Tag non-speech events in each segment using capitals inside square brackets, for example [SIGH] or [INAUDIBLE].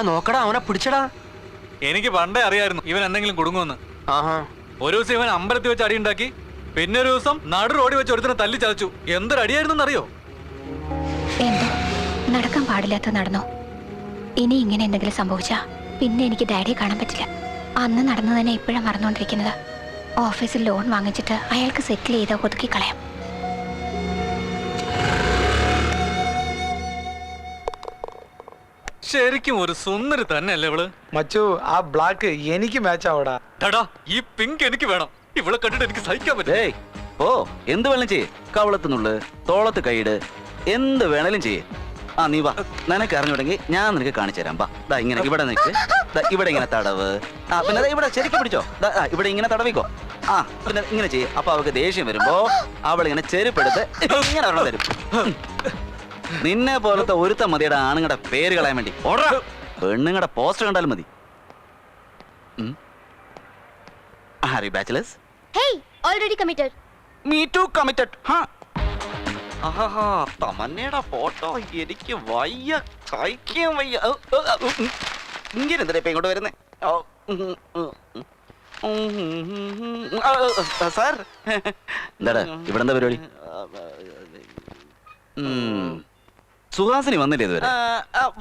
നോക്കടാ അവനെ പിടിച്ചടാ. എനിക്ക് പണ്ടേ അറിയായിരുന്നു ഇവൻ എന്തെങ്കിലും കുടുങ്ങുമെന്ന്. ആഹാ. ഒരു ദിവസം ഇവൻ അമ്പലത്തിൽ വെച്ച് അടിയുണ്ടാക്കി പിന്നെ ഒരു ദിവസം നടു റോഡി വെച്ച് ഒരുത്തിനെ തല്ലി ചതച്ചു. എന്തൊരു അടിയായിരുന്നു അറിയോ എന്താ? നടക്കാൻ പാടില്ലാത്ത നടന്നോ? ഇനി ഇങ്ങനെ എന്തെങ്കിലും സംഭവിച്ചാ പിന്നെ എനിക്ക് ഡാഡിയെ കാണാൻ പറ്റില്ല. അന്ന് നടന്നു തന്നെ ഇപ്പോഴാണ് മറന്നുകൊണ്ടിരിക്കുന്നത്. ഓഫീസിൽ ലോൺ വാങ്ങിച്ചിട്ട് അയാൾക്ക് സെറ്റിൽ ചെയ്ത് ഒതുക്കി കളയാം. ശരിക്കും ഒരു സുന്ദരി തന്നെയല്ലേ ഇവൾ? മച്ചു ആ ബ്ലാക്ക് എനിക്ക് മാച്ച് ആവടാ. ടടാ ഈ പിങ്ക് എനിക്ക് വേണം. ഇവളെ കണ്ടിട്ട് എനിക്ക് സഹിക്കാൻ പറ്റേ ഏയ് ഓ എന്ത് വേണം ചെയ്യേ. കവളത്തുനുള്ളു തോളത്ത് കൈയിട് എന്ത് വേണേലും ചെയ്യേ. ആ നീ വാ. നിനക്ക് അറിഞ്ഞുണ്ടെങ്കിൽ ഞാൻ നിനക്ക് കാണിച്ചു തരാം. വാ. ദാ ഇങ്ങനെ ഇവിടെ നിൽക്ക് ദാ ഇവിടെ ഇങ്ങനെ തടവ്. ആ പിന്നെ ദാ ഇവിടെ ശരിക്കും പിടിച്ചോ. ദാ ആ, ഇവിടെ ഇങ്ങനെ തടവിക്കോ. ആ പിന്നെ ഇങ്ങനെ ചെയ്യേ. അപ്പൊ അവൾക്ക് ദേഷ്യം വരുമ്പോ അവൾ ഇങ്ങനെ ചെരുപ്പെടുത്ത് ഇങ്ങനെ ഒരെണ്ണം തരും. നിന്നെ പോലത്തെ ഒരുത്ത മതിയുടെ ആണുങ്ങളുടെ പേര് കളയാൻ വേണ്ടി. ഓടാ. പെണ്ണുങ്ങളുടെ പോസ്റ്റർ കണ്ടാലും മതി. Are you bachelors hey already committed me too committed ആഹാ തമന്നയുടെ ഫോട്ടോ എനിക്ക് വയ്യ സഹിക്കാൻ വയ്യ. ഇങ്ങനെ എന്തിനാ ഇപ്പൊ ഇങ്ങോട്ട് വരുന്നേ? സാർ. എന്താടാ ഇവിടെ എന്താ പരിപാടി. സുഹാസിനി വന്നില്ലേ ഇതുവരെ?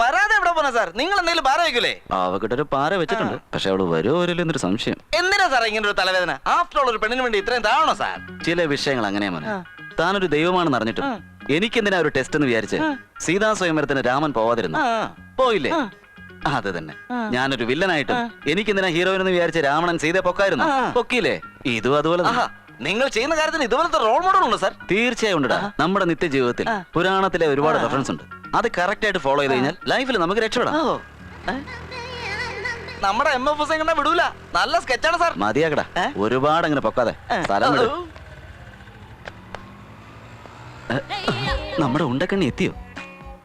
വരാതെ എവിടെ പോണ സാർ? നിങ്ങൾ എന്തെങ്കിലും പാറ വയ്ക്കൂലേ അവക്കിട്ടൊരു പാറ വെച്ചിട്ടുണ്ട്. പക്ഷെ അവൾ വരുമോ വരില്ല എന്നൊരു സംശയം. എന്തിനാ സാർ ഇങ്ങനെ ഒരു തലവേദന? ആഫ്റ്റർ ഓൾ ഒരു പെണ്ണിന് വേണ്ടി ഇത്രയും താഴണോ സാർ? ചില വിഷയങ്ങൾ അങ്ങനെയാ മോനെ. താനൊരു ദൈവമാണെന്ന് അറിഞ്ഞിട്ടും എനിക്കെന്തിനാ ഒരു ടെസ്റ്റ് എന്ന് വിചാരിച്ച് സീതാ സ്വയംവരത്തിന് രാമൻ പോവാതിരുന്നു? പോയില്ലേ? അത് തന്നെ. ഞാനൊരു വില്ലനായിട്ടും എനിക്കെന്തിനാ ഹീറോയിൻ എന്ന് വിചാരിച്ച് രാമണൻ സീത പൊക്കായിരുന്നു? പൊക്കിയില്ലേ? ഇതും അതുപോലെ നിങ്ങൾ ചെയ്യുന്ന കാര്യത്തിന് ഇതുപോലത്തെ റോൾ മോഡൽ ഉണ്ട് സാർ തീർച്ചയായും ഉണ്ട് നമ്മുടെ നിത്യജീവിതത്തിൽ പുരാണത്തിലെ ഒരുപാട് റെഫറൻസ് ഉണ്ട്. അത് കറക്റ്റ് ആയിട്ട് ഫോളോ ചെയ്ത് കഴിഞ്ഞാൽ ലൈഫിൽ നമുക്ക് രക്ഷപ്പെടാം. നമ്മുടെ എം എഫ് ഹുസൈൻ വിടൂല. നല്ല സ്കെച്ചാണ് സാർ മതിയാക്കടാ. ഒരുപാട് അങ്ങനെ പൊക്കാതെ. സ്ഥലം വിട്. നമ്മുടെ ഉണ്ടക്കണ്ണി എത്തിയോ?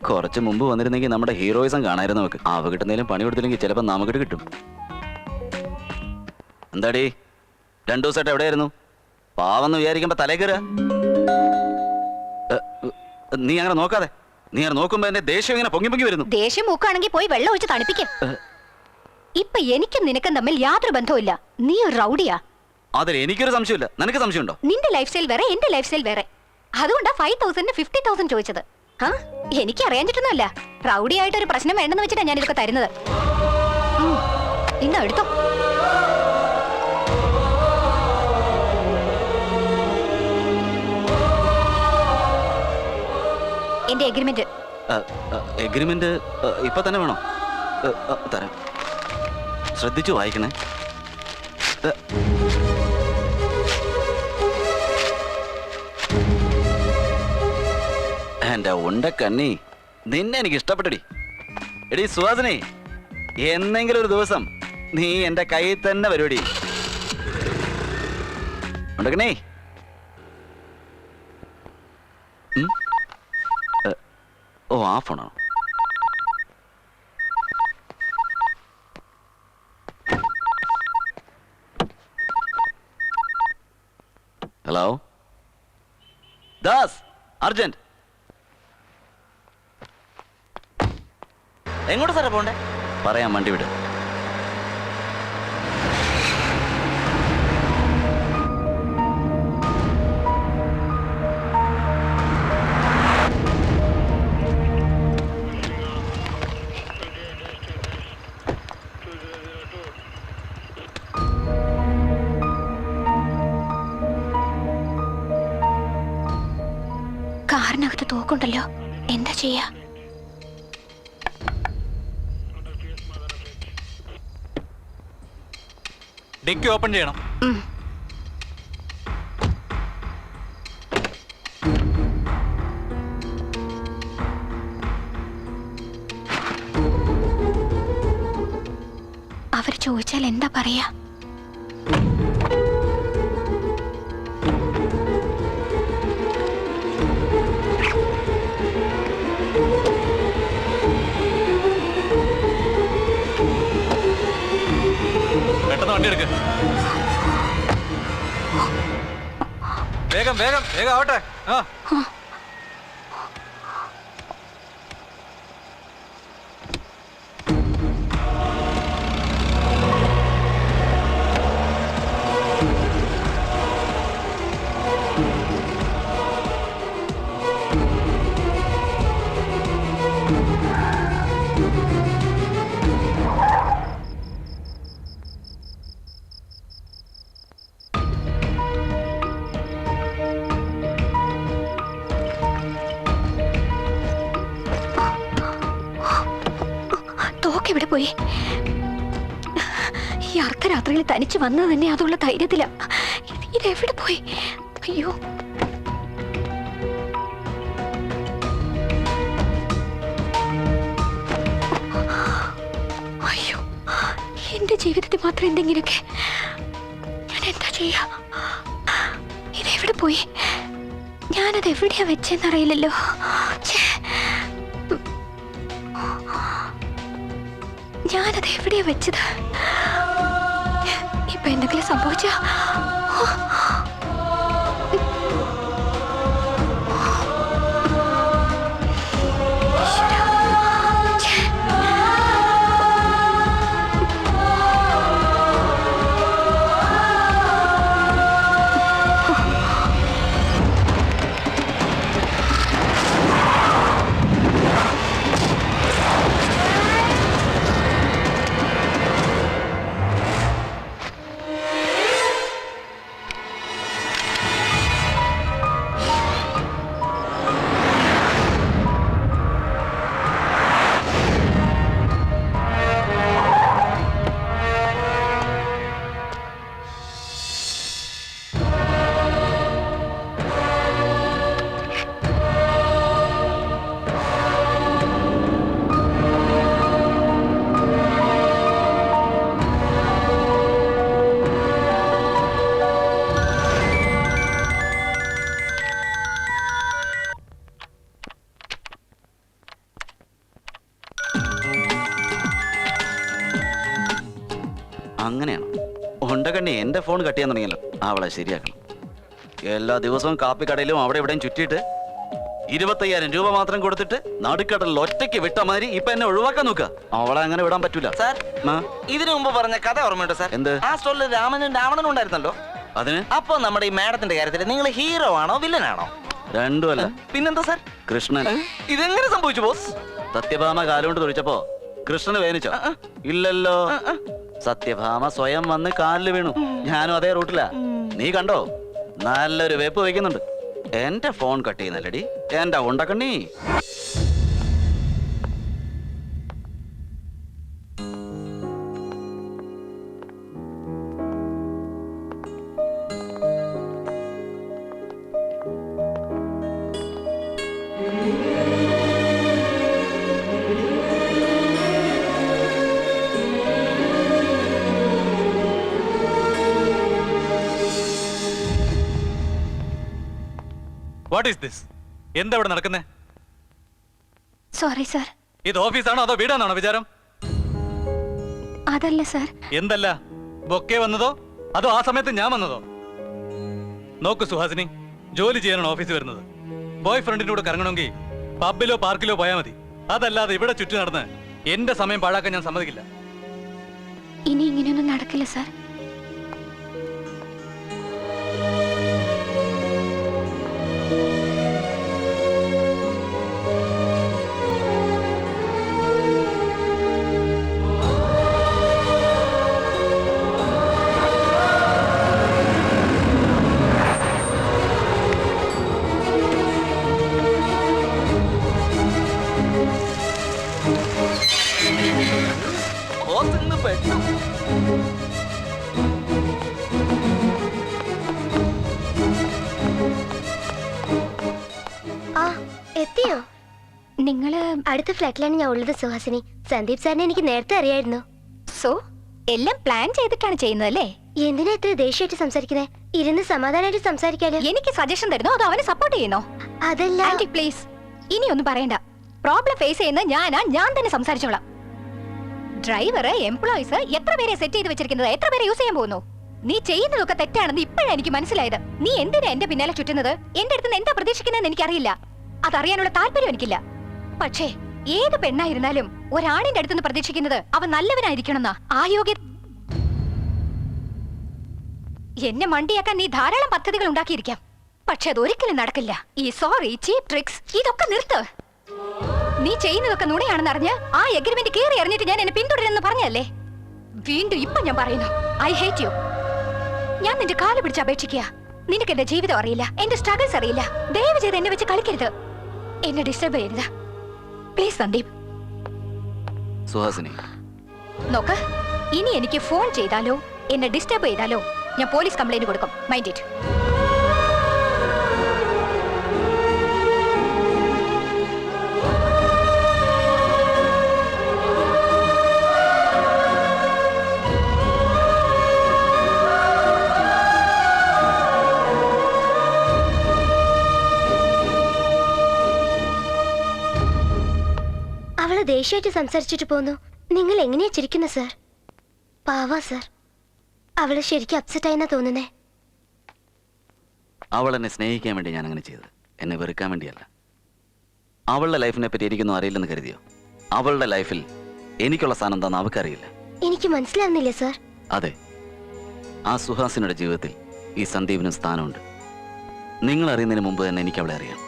കുറച്ച് മുമ്പ് വന്നിരുന്നെങ്കിൽ നമ്മുടെ ഹീറോയിസം കാണായിരുന്നു നമുക്ക്. അവ കിട്ടുന്നതിലും പണി കൊടുത്തില്ലെങ്കിൽ ചിലപ്പോൾ നമുക്കിട്ട് കിട്ടും. എന്താടി? രണ്ടു ദിവസമായിട്ട് എവിടെയായിരുന്നു? പാവെന്ന് വിചാരിക്കുമ്പോ തലേ കയറുക. നീ അങ്ങനെ നോക്കാതെ. നീ അങ്ങനെ നോക്കുമ്പോ എന്റെ ദേഷ്യം ഇങ്ങനെ പൊങ്ങി പൊങ്ങി വരുന്നു. ദേഷ്യം മൂക്കാണെങ്കിൽ പോയി വെള്ളം ഒഴിച്ച് തണുപ്പിക്കും. ഇപ്പൊ എനിക്കും നിനക്കും തമ്മിൽ യാതൊരു ബന്ധവുമില്ല. നീ ഒരു റൗഡിയാ. അതിൽ എനിക്കൊരു സംശയമില്ല നിനക്ക് സംശയമുണ്ടോ? നിന്റെ ലൈഫ് സ്റ്റൈൽ വേറെ എന്റെ ലൈഫ് സ്റ്റൈൽ വേറെ. അതുകൊണ്ടാ ഫൈവ് തൗസൻഡ് ഫിഫ്റ്റി തൗസൻഡ് ചോദിച്ചത്. ആ? എനിക്ക് അറിയാഞ്ഞിട്ടൊന്നുമല്ല. റൗഡി ആയിട്ട് ഒരു പ്രശ്നം വേണ്ടെന്ന് വെച്ചിട്ടാണ് ഞാൻ ഇതൊക്കെ തരുന്നത്. ഇന്ന് ഇന്നാ എടുത്തോ. എന്റെ എഗ്രിമെന്റ് എഗ്രിമെന്റ് ഇപ്പൊ തന്നെ വേണോ? തരാം. ശ്രദ്ധിച്ചു വായിക്കണേ. എന്റെ ഉണ്ട കണ്ണി നിന്നെ എനിക്ക് ഇഷ്ടപ്പെട്ടടി. എടി സുഹാസിനെ എന്നെങ്കിലും ഒരു ദിവസം നീ എന്റെ കയ്യിൽ തന്നെ വരുവടി. ഉണ്ടക്കണേ ഉം? ഓ ആ ഹലോ ദാസ് അർജന്റ്. എങ്ങോട്ട് സാറേ പോണ്ടേ പറയാം വണ്ടി വിട്. തോക്കുണ്ടല്ലോ എന്താ ചെയ്യാ? ഡിക്കി ഓപ്പൺ ചെയ്യണം. അവർ ചോദിച്ചാൽ എന്താ പറയാ? വണ്ടി വേഗം വേഗം വേഗം ആവട്ടെ. ആ. എവിടെ പോയി? ഈ അർദ്ധരാത്രിയിൽ തനിച്ച് വന്നത് തന്നെ അതുള്ള ധൈര്യത്തില. ഇതെവിടെ പോയി? അയ്യോ. അയ്യോ. എന്റെ ജീവിതത്തിൽ മാത്രം എന്തെങ്കിലുമൊക്കെ ഞാൻ എന്താ ചെയ്യാ? ഇതെവിടെ പോയി? ഞാനത് എവിടെയാ വെച്ചെന്നറിയില്ലല്ലോ. ഞാനത് എവിടെയാ വെച്ചത്? ഇപ്പൊ എന്തെങ്കിലും സംഭവിച്ച? ഫോൺ കട്ട് ചെയ്യാൻ തുടങ്ങിയല്ലോ. അവളെ ശരിയാക്കണം. എല്ലാ ദിവസവും കാപ്പിക്കടയിലും അവിടെ ഇവിടെയും ചുറ്റിയിട്ട് ഇരുപത്തയ്യായിരം രൂപ മാത്രം കൊടുത്തിട്ട് നടുക്കടലിൽ ഒറ്റയ്ക്ക് വിട്ട മാതിരി ഇപ്പൊ എന്നെ ഒഴിവാക്കാൻ നോക്കുക. അവളെ അങ്ങനെ വിടാൻ പറ്റൂല. സാർ ഇതിനു മുമ്പ് പറഞ്ഞ കഥ ഓർമ്മയുണ്ടോ സാർ? എന്ത്? ആ സ്റ്റോറിൽ രാമനും രാവണനും ഉണ്ടായിരുന്നല്ലോ? അതിന്? അപ്പൊ നമ്മുടെ ഈ മാഡത്തിന്റെ കാര്യത്തിൽ നിങ്ങൾ ഹീറോ ആണോ വില്ലനാണോ? രണ്ടുമല്ല പിന്നെന്താ സാർ? കൃഷ്ണൻ. ഇതെങ്ങനെ സംഭവിച്ചു ബോസ്? സത്യഭാമ കാലുകൊണ്ട് തൊഴിച്ചപ്പോ കൃഷ്ണന് വേദനിച്ചോ ഇല്ലല്ലോ. സത്യഭാമ സ്വയം വന്ന് കാലിൽ വീണു. ഞാനും അതേ റൂട്ടിലാ. നീ കണ്ടോ? നല്ലൊരു വെപ്പ് വയ്ക്കുന്നുണ്ട്. എന്റെ ഫോൺ കട്ട് ചെയ്യുന്നല്ലടി. എന്റെ ഉണ്ടക്കണ്ണി. വാട്ട് ഈസ് ദിസ് എന്താ ഇവിടെ നടക്കുന്നേ? സോറി സർ ഇത് ഓഫീസാണോ അതോ വീടാണോ വിചാരം? അതല്ല സർ എന്തല്ല? ബൊക്കെ വന്നതോ? അതോ ആ സമയത്ത് ഞാൻ വന്നതോ? നോക്ക് സുഹാസിനി ജോലി ചെയ്യാനാണ് ഓഫീസ് വരുന്നത്. ബോയ് ഫ്രണ്ടിന്റെ കൂടെ കറങ്ങണമെങ്കിൽ പബ്ബിലോ പാർക്കിലോ പോയാൽ മതി. അതല്ലാതെ ഇവിടെ ചുറ്റി നടന്ന് എന്റെ സമയം പാഴാക്കാൻ ഞാൻ സമ്മതിക്കില്ല. ഇനി ഇങ്ങനെയൊന്നും നടക്കില്ല സാർ എത്തിയോ? നിങ്ങൾ അടുത്ത ഫ്ലാറ്റിലാണ് ഞാൻ ഉള്ളത് സുഹാസിനി. സന്ദീപ് സാറിനെ എനിക്ക് നേരത്തെ അറിയായിരുന്നു. സോ എല്ലാം പ്ലാൻ ചെയ്തിട്ടാണ് ചെയ്യുന്നതല്ലേ എന്തിനാ ഇത്ര ദേഷ്യമായിട്ട് സംസാരിക്കുന്നത് ഇരുന്ന് സമാധാനമായിട്ട് സംസാരിക്കാലോ? എനിക്ക് സജഷൻ തരുന്നോ? അതോ അവനെ സപ്പോർട്ട് ചെയ്യുന്നോ? അതല്ല പ്ലീസ് ഇനി ഒന്നും പറയണ്ട. പ്രോബ്ലം ഫേസ് ചെയ്യുന്ന ഞാനാ. ഞാൻ തന്നെ സംസാരിച്ചോളാം. ഡ്രൈവർ എംപ്ലോയീസ് എത്ര പേരെ സെറ്റ് ചെയ്ത് വെച്ചിരിക്കുന്നത്? എത്ര പേരെ യൂസ് ചെയ്യാൻ പോകുന്നു? നീ ചെയ്യുന്നതൊക്കെ തെറ്റാണെന്ന് ഇപ്പോഴാണ് എനിക്ക് മനസ്സിലായത്. നീ എന്തിനാ എന്റെ പിന്നാലെ ചുറ്റുന്നത്? എന്റെ അടുത്ത് എന്താ പ്രതീക്ഷിക്കുന്നതെന്ന് എനിക്കറിയില്ല. അതറിയാനുള്ള താല്പര്യം എനിക്കില്ല. പക്ഷേ ഏത് പെണ്ണായിരുന്നാലും ഒരാണിന്റെ അടുത്തുനിന്ന് പ്രതീക്ഷിക്കുന്നത് അവൻ നല്ലവനായിരിക്കണമെന്നാ? ആ എന്നെ മണ്ടിയാക്കാൻ നീ ധാരാളം പദ്ധതികൾ ഉണ്ടാക്കിയിരിക്കാം. പക്ഷെ അതൊരിക്കലും നടക്കില്ല. ഈ സോറി ചീപ് ട്രിക്സ് ഇതൊക്കെ നിർത്ത്. നീ ചെയ്യുന്നതൊക്കെ നുണയാണെന്ന് അറിഞ്ഞ് ആ എഗ്രിമെന്റ് കയറി അറിഞ്ഞിട്ട് ഞാൻ എന്നെ പിന്തുടരുമെന്ന് പറഞ്ഞല്ലേ വീണ്ടും ഇപ്പൊ ഞാൻ പറയുന്നു. ഐ ഹേറ്റ് യു ഞാൻ നിന്റെ കാൽ പിടിച്ച് അപേക്ഷിക്കുക. നിനക്ക് എന്റെ ജീവിതം അറിയില്ല. എന്റെ സ്ട്രഗിൾസ് അറിയില്ല. ദയവ് ചെയ്ത് എന്നെ വെച്ച് കളിക്കരുത്. എന്നെ ഡിസ്റ്റർബ് ചെയ്യരുത്. പ്ലീസ് സന്ദീപ്. സുഹാസിനി. നോക്ക്. ഇനി എനിക്ക് ഫോൺ ചെയ്താലോ എന്നെ ഡിസ്റ്റർബ് ചെയ്താലോ ഞാൻ പോലീസ് കംപ്ലൈന്റ് കൊടുക്കും. മൈൻഡ് ഇറ്റ് ദേഷ്യമായിട്ട് സംസാരിച്ചിട്ട് പോന്നു. നിങ്ങൾ എങ്ങനെയാ ചിരിക്കുന്നത് സാർ പാവാ സർ അവൾ ശരിക്കും അപ്സെറ്റ് ആയിന്നാ തോന്നുന്നേ. അവൾ എന്നെ സ്നേഹിക്കാൻ വേണ്ടി ഞാൻ അങ്ങനെ ചെയ്തത്. എന്നെ വെറുക്കാൻ വേണ്ടിയല്ല. അവളുടെ ലൈഫിനെ പറ്റി എനിക്കൊന്നും അറിയില്ലെന്ന് കരുതിയോ? അവളുടെ ലൈഫിൽ എനിക്കുള്ള സ്ഥാനം എന്താണെന്ന് അവൾക്കറിയില്ല. എനിക്ക് മനസ്സിലാവുന്നില്ല സർ അതെ. ആ സുഹാസിനുടെ ജീവിതത്തിൽ ഈ സന്ദീപിനും സ്ഥാനമുണ്ട്. നിങ്ങൾ അറിയുന്നതിന് മുമ്പ് തന്നെ എനിക്ക് അവളെ അറിയാം.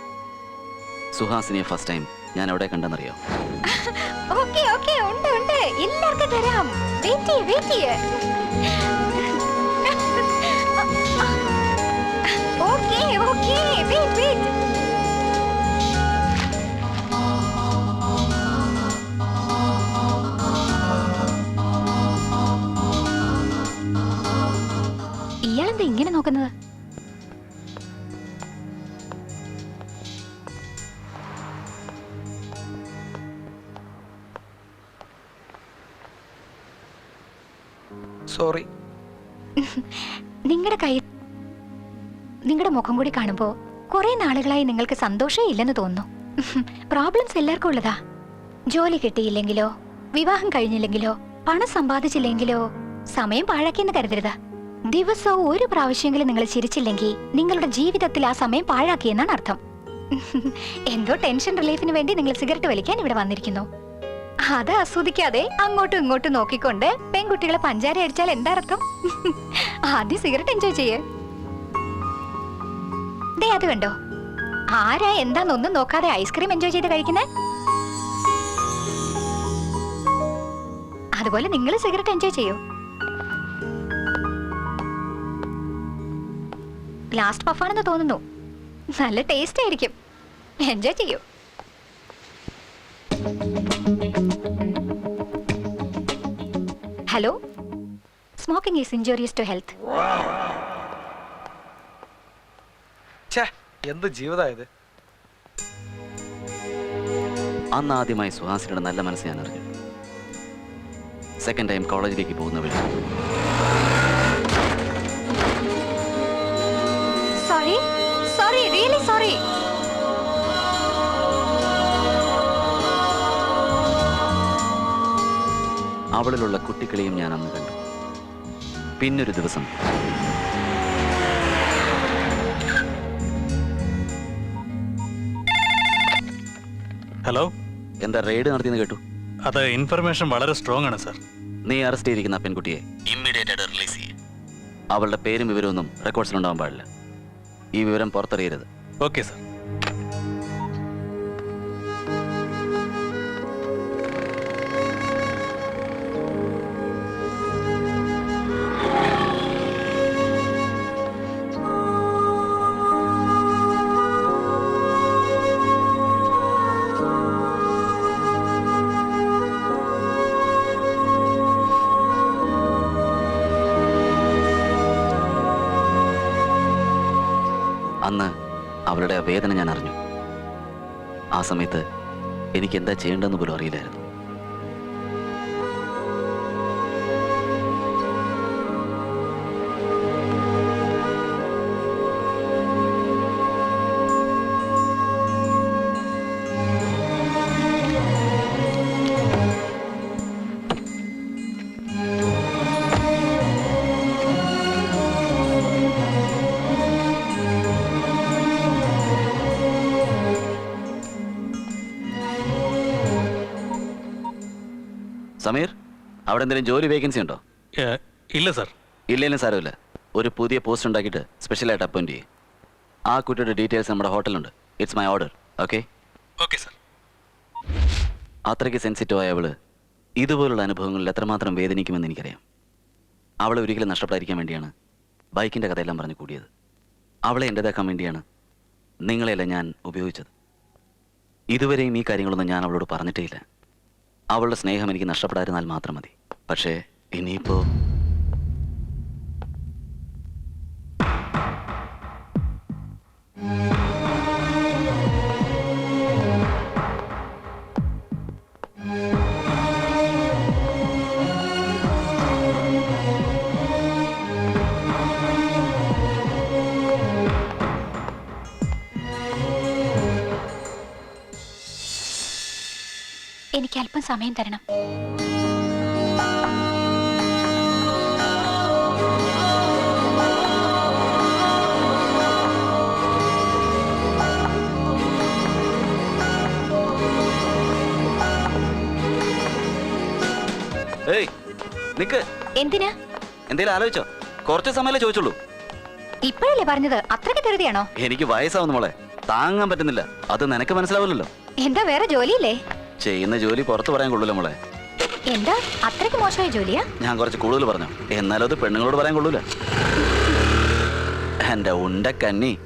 സുഹാസിനെ ഫസ്റ്റ് ടൈം ഞാൻ അവിടെ കണ്ടെന്നറിയോ? [LAUGHS] ഓക്കേ ഓക്കേ ഉണ്ട് ഉണ്ട്. എല്ലാവർക്കും തരാം. വെയിറ്റ് ചെയ്യ് വെയിറ്റ് ചെയ്യ്. [LAUGHS] ഓക്കേ ഓക്കേ വെയിറ്റ് വെയിറ്റ് ഇയാളെന്താ ഇങ്ങനെ നോക്കുന്നത്? സോറി. നിങ്ങളുടെ കൈ നിങ്ങളുടെ മുഖം കൂടി കാണുമ്പോ കുറെ നാളുകളായി നിങ്ങൾക്ക് സന്തോഷമേ ഇല്ലെന്ന് തോന്നുന്നു. പ്രോബ്ലംസ് എല്ലാവർക്കും ഉള്ളതാ. ജോലി കിട്ടിയില്ലെങ്കിലോ വിവാഹം കഴിഞ്ഞില്ലെങ്കിലോ പണം സമ്പാദിച്ചില്ലെങ്കിലോ സമയം പാഴാക്കിയെന്ന് കരുതരുത്. ദിവസവും ഒരു പ്രാവശ്യമെങ്കിലും നിങ്ങൾ ചിരിച്ചില്ലെങ്കിൽ നിങ്ങളുടെ ജീവിതത്തിൽ ആ സമയം പാഴാക്കിയെന്നാണ് അർത്ഥം. എന്തോ ടെൻഷൻ റിലീഫിന് വേണ്ടി നിങ്ങൾ സിഗരറ്റ് വലിക്കാൻ ഇവിടെ വന്നിരിക്കുന്നു. അത് ആസ്വദിക്കാതെ അങ്ങോട്ടും ഇങ്ങോട്ടും നോക്കിക്കൊണ്ട് പെൺകുട്ടികളെ പഞ്ചാര അടിച്ചാൽ എന്താ അർത്ഥം ആദ്യം സിഗരറ്റ് എൻജോയ് ചെയ്യേ. ദേ അത് കണ്ടോ? ആരാ എന്താന്നൊന്നും നോക്കാതെ ഐസ്ക്രീം എൻജോയ് ചെയ്ത് കഴിക്കുന്നേ? അതുപോലെ നിങ്ങൾ സിഗരറ്റ് എൻജോയ് ചെയ്യൂ. ലാസ്റ്റ് പഫാണെന്ന് തോന്നുന്നു. നല്ല ടേസ്റ്റ് ആയിരിക്കും. എൻജോയ് ചെയ്യൂ. Hello smoking is injurious to health എന്ത് ജീവിതമായത് അന്ന് ആദ്യമായി സുഹാസിനിയുടെ നല്ല മനസ്സ് ഞാൻ അറിഞ്ഞു. സെക്കൻഡ് ടൈം കോളേജിലേക്ക് പോകുന്ന വഴി സോറി സോറി റിയലി സോറി അവളിലുള്ള കുട്ടികളെയും ഞാൻ അന്ന് കണ്ടു. പിന്നൊരു ദിവസം ഹലോ? എന്താ റെയ്ഡ് നടത്തിയെന്ന് കേട്ടു? അത് ഇൻഫർമേഷൻ വളരെ സ്ട്രോങ് ആണ് സാർ നീ അറസ്റ്റ് ചെയ്തിരിക്കുന്ന ആ പെൺകുട്ടിയെ ഇമ്മീഡിയറ്റ് ആയിട്ട് റിലീസ് ചെയ്യും. അവളുടെ പേരും വിവരമൊന്നും റെക്കോർഡ്സിലുണ്ടാവാൻ പാടില്ല. ഈ വിവരം പുറത്തറിയരുത്. ഓക്കെ സർ അന്ന് അവളുടെ വേദന ഞാൻ അറിഞ്ഞു. ആ സമയത്ത് എനിക്ക് എന്താ ചെയ്യേണ്ടതെന്ന് പോലും അറിയില്ലായിരുന്നു. അവിടെ എന്തെങ്കിലും ജോലി വേക്കൻസി ഉണ്ടോ? ഇല്ല സാർ. ഇല്ലെങ്കിലും സാരമില്ല. ഒരു പുതിയ പോസ്റ്റ് ഉണ്ടാക്കിയിട്ട് സ്പെഷ്യലായിട്ട് അപ്പോയിന്റ് ചെയ്യും. ആ കുട്ടിയുടെ ഡീറ്റെയിൽസ് നമ്മുടെ ഹോട്ടലുണ്ട് it's my order okay okay sir അത്രയ്ക്ക് സെൻസിറ്റീവ് ആയ അവൾ ഇതുപോലുള്ള അനുഭവങ്ങളിൽ എത്രമാത്രം വേദനിക്കുമെന്ന് എനിക്കറിയാം. അവളെ ഒരിക്കലും നഷ്ടപ്പെടാതിരിക്കാൻ വേണ്ടിയാണ് ബൈക്കിന്റെ കഥയെല്ലാം പറഞ്ഞു കൂടിയത്. അവളെ എന്റെതാക്കാൻ വേണ്ടിയാണ് നിങ്ങളെയല്ല ഞാൻ ഉപയോഗിച്ചത്. ഇതുവരെയും ഈ കാര്യങ്ങളൊന്നും ഞാൻ അവളോട് പറഞ്ഞിട്ടേ ഇല്ല അവളുടെ സ്നേഹം എനിക്ക് നഷ്ടപ്പെടാതിരുന്നാൽ മാത്രം മതി. പക്ഷേ ഇനിയിപ്പോ എനിക്ക് അല്പം സമയം തരണം. നിക്ക്. എന്തിനാ? എന്തേലും ആലോചിച്ചോ. കുറച്ച് സമയമല്ലേ ചോദിച്ചുള്ളൂ. ഇപ്പോഴല്ലേ പറഞ്ഞത്? അത്രയ്ക്ക് ധൃതിയാണോ? എനിക്ക് വയസ്സാവുന്നു മോളെ. താങ്ങാൻ പറ്റുന്നില്ല. അത് നിനക്ക് മനസ്സിലാവില്ലല്ലോ. എന്താ വേറെ ജോലിയില്ലേ? ചെയ്യുന്ന ജോലി പുറത്തു പറയാൻ കൊള്ളൂല മോളെ. എന്താ? അത്രയ്ക്ക് മോശമായ ജോലിയാ? ഞാൻ കുറച്ച് കൂടുതൽ പറഞ്ഞു. എന്നാലും അത് പെണ്ണുങ്ങളോട് പറയാൻ കൊള്ളൂല. എന്റെ ഉണ്ട കന്നി.